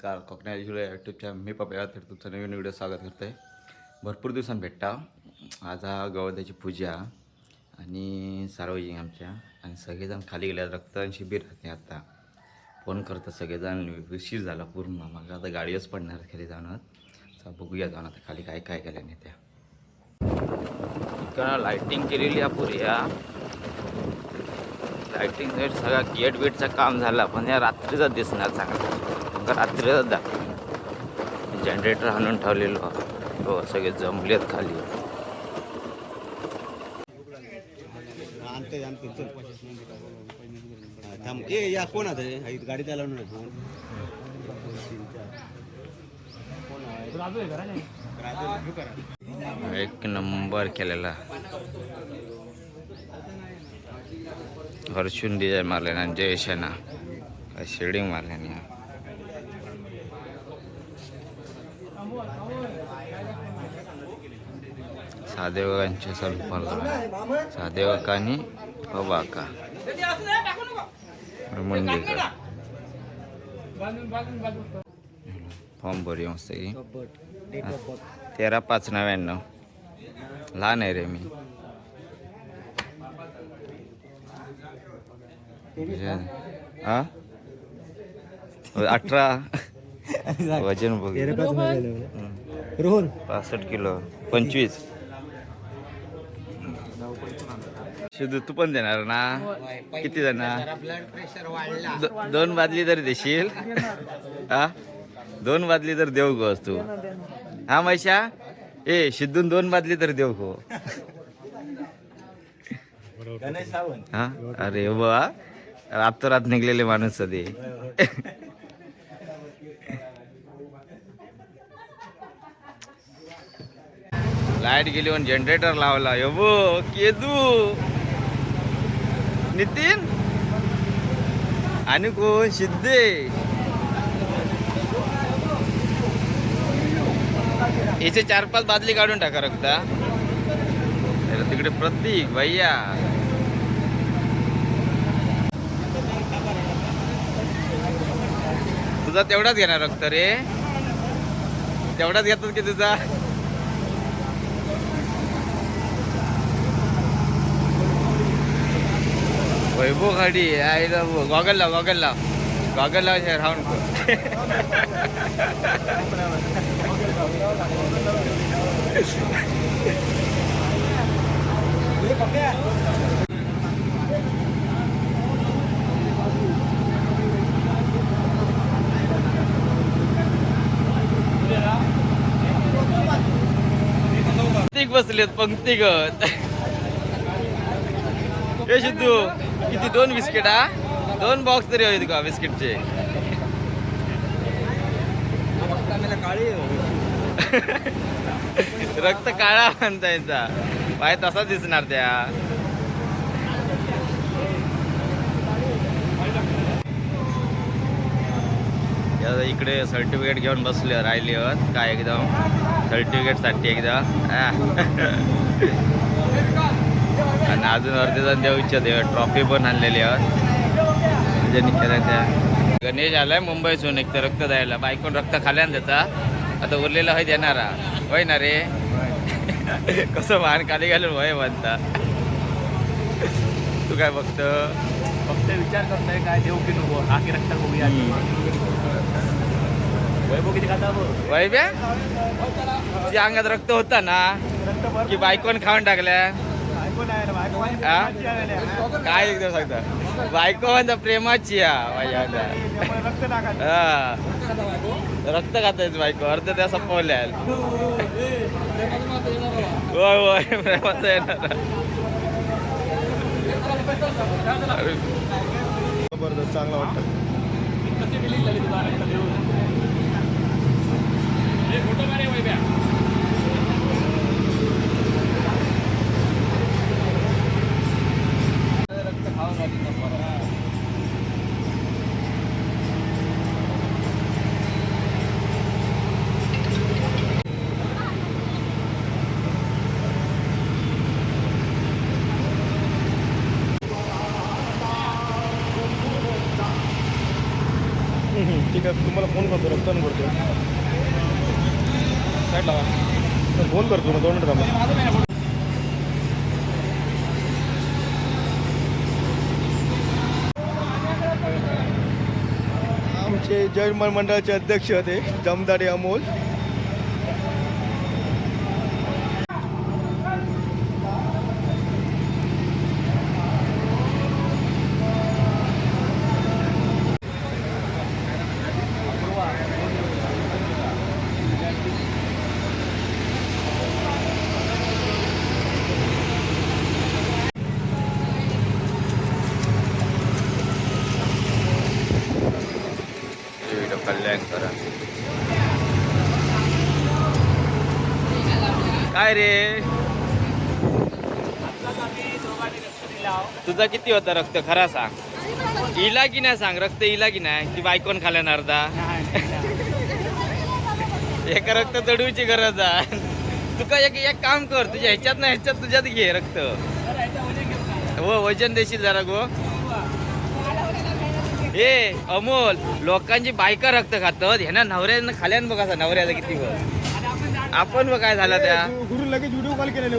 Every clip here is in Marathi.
नमस्कार कोकणा जुलै यूट्यूबच्या मी पप्या तर तुमचं नवीन व्हिडिओ स्वागत करतो आहे भरपूर दिवसांनी भेटता. आज हा गवळद्याची पूजा आणि सार्वजनिक आमच्या. आणि सगळेजण खाली गेल्या रक्तदान शिबिर राहते आता. फोन करतात सगळेजण विशीर झाला पूर्ण. मग आता गाडीच पडणार खाली जाणार चला बघूया जाऊन आता खाली काय काय केलं नाही त्या. लायटिंग लाईटिंग केलेली या पुरी या. लाईटिंग सगळा गेट वेटचं काम झालं पण या रात्रीचा दिसणार चांगला. तुमका रात्रीचाच दाखवेन जनरेटर आणून ठेवलेलो. हो सगळे जमलेत खाली. ए या कोण आता? हा, गाडी त्याला. एक नंबर केलेला. हर्षून डिझाईन मारले ना जयशना शेडिंग मारले सादेवकांचे संपर्क सादेवकानी बाबा मुंडेकर फॉर्म भरूया मस्त की. तेरा पाच नव्याण्णव. लहान आहे रे मी. हा? अठरा. वजन बघ. रोहन. पासष्ट किलो. पंचवीस. शिदू तू पण देणार ना? किती देणार? दो- दोन बादली तरी देशील? हा? दोन बादली तर देऊ गोस तू. हा मैशा? ए शिद्धून दोन बादली तर देऊ गो. गणेश सावंत. हा? अरे बा रातोरात निघलेले माणूस सदे लाइट गेली पण जनरेटर लावला. यबो केदू. नितीन आणि कोण? सिद्धे. याचे चार पाच बादली काढून टाका रक्ता. तिकडे प्रतीक भैया. तुझा तेवढाच घेणार रक्त रे. तेवढाच घेतात की तुझा? वैभव गाडी आईला गॉगल लाव गॉगल लाव. गॉगल लाव राहून पंक्तिक बसलेत पंक्तिगत. हे सिद्धू. किती? दोन बिस्किट हा? दोन बॉक्स तरी होईल का बिस्किटचे? रक्त काळा म्हणता यांचा पाय तसा दिसणार त्या. इकडे सर्टिफिकेट घेऊन बसले राहिली काय एकदम? सर्टिफिकेटसाठी एकदम आह. आणि अजून अर्धे जण देऊ इच्छित ट्रॉफी पण आणलेली आहोत केल्या त्या गणेश आलाय मुंबईतून एक तर रक्त द्यायला. बायकोन रक्त खाल्यान त्याचा आता उरलेला होय देणारा. होय ना रे? कसं मान खाली घालून वय म्हणता. तू काय बघत? फक्त विचार करतोय काय देऊ की नको. की रक्त बघूया. वैभव किती खाता बघ वय ब्या तुझ्या अंगात रक्त होता ना? की बायकोन खाऊन टाकल्या? हा? काय एकदम सांगता? बायको म्हणता प्रेमाची या माझ्या अंगात. त्यामुळे रक्त हा खातायच बायको अर्ध त्या संपवल्या होय होय प्रेमाचं येणार. अरे, जबरदस्त चांगला वाटतं. फोन करतो रक्त रक्तदान करतो साईड लावा. फोन करतो ना दोन मिनिट थांबा. आमचे जैन मंडळाचे अध्यक्ष होते जमदाडे अमोल. काय रे? तुझा किती होता रक्त? खरा सांग. इला की नाही सांग? रक्त इला की नाही? ती बायकोन खाल्यान अर्धा? एका रक्त चढवूची गरज आहे. तुका एक एक काम कर तुझ्या ह्याच्यात ना ह्याच्यात तुझ्यात घे रक्त. हो वजन देशील जरा गो. ए अमोल लोकांची बायका रक्त खातात. ह्याना नवऱ्यानं खाल्यान बघा नवऱ्याला किती बघ आपण बघ काय झाला त्या. गुरु लगेच व्हिडिओ कॉल केलेले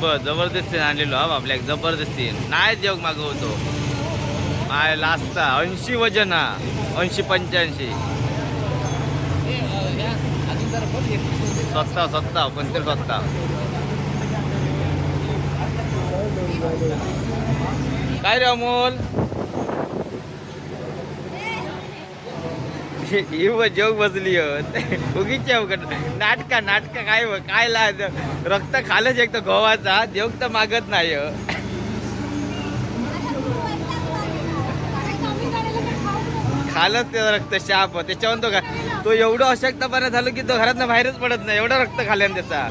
बघ जबरदस्तीने आणलेलो हा आपल्या जबरदस्ती नाही देऊ मागवतो माय लास्ता ऐंशी वजन हा ऐंशी पंच्याऐंशी. स्वतः स्वतः कोणतरी स्वतः काय रे अमोल? ही ब बसली उगीच नाटका नाटका काय काय ला रक्त खालच एक तर गोवाचा देव तर मागत नाही हो. खालच ते रक्त शाप हो. त्याच्यावर तो तो एवढं अशक्तपणा झालं की तो घरात बाहेरच पडत नाही. एवढं रक्त खाल्यान त्याचा.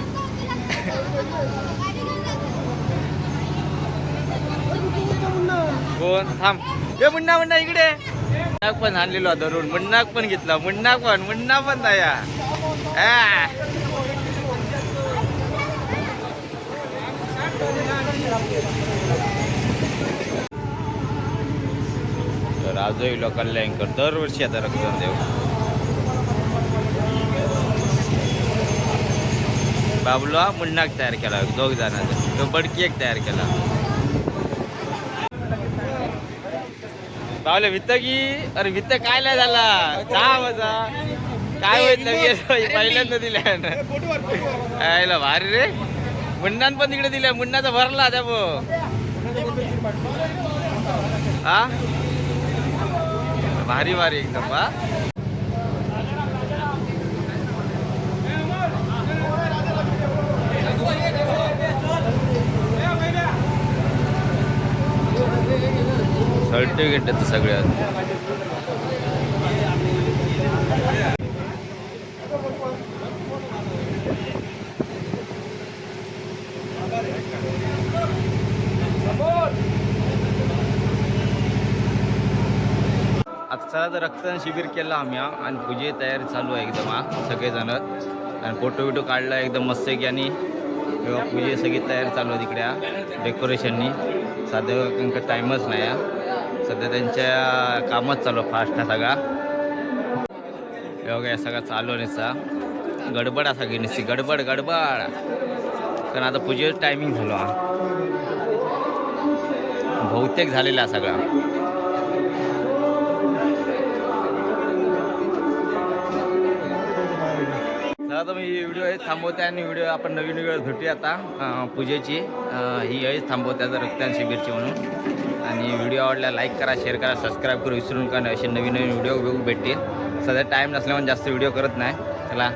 कोण? थांब. ए मुन्ना मुन्ना इकडे. मुन्नाक पण आणलेलो धरून मुन्नाक पण घेतला. मुन्ना पण मुन्ना पण दया आ. तर आजही लोकांना अँकर दरवर्षी आता रक्तदान देऊ. बाबूला मुन्नाक तयार केला. दोघ जणांचा तो बडकी एक तयार केला. बावले वित्त की? अरे वित्त काय नाही झाला. दहा वाजा काय होईल लगेच? पहिल्यांदा दिल्या भारी रे. मुन्नान पण तिकडे दिल्या. मुन्नाचा भरला त्या बो. हा? भारी भारी एकदम हा? सर्टिफिकेट येतं सगळ्यात. आता चला रक्तदान शिबिर केलं आम्ही आणि पूजे तयारी चालू आहे एकदम हा सगळेजण. आणि फोटो बिटो काढला एकदम मस्त की आणि तेव्हा पूजे सगळी तयारी चालू आहे तिकडे डेकोरेशननी साधं टाईमच नाही हा. सध्या त्यांच्या कामच चालू फास्ट हा सगळा. योगा सगळा सगळं चालू आहे गडबड असा की निस्ती गडबड गडबड. कारण आता पूजेचं टायमिंग झालो हा. बहुतेक झालेला सगळा. आता मी व्हिडिओ आहे थांबवते आणि व्हिडिओ आपण नवीन वेळ भेटूया आता पूजेची. ही आहे थांबवते आता रक्तदान शिबिरची म्हणून. आणि व्हिडिओ आवडला लाईक करा शेअर करा सबस्क्राईब करू विसरून नका असे नवीन नवीन व्हिडिओ बघू भेटतील. सध्या टाईम नसल्यामुळे जास्त व्हिडिओ करत नाही. चला.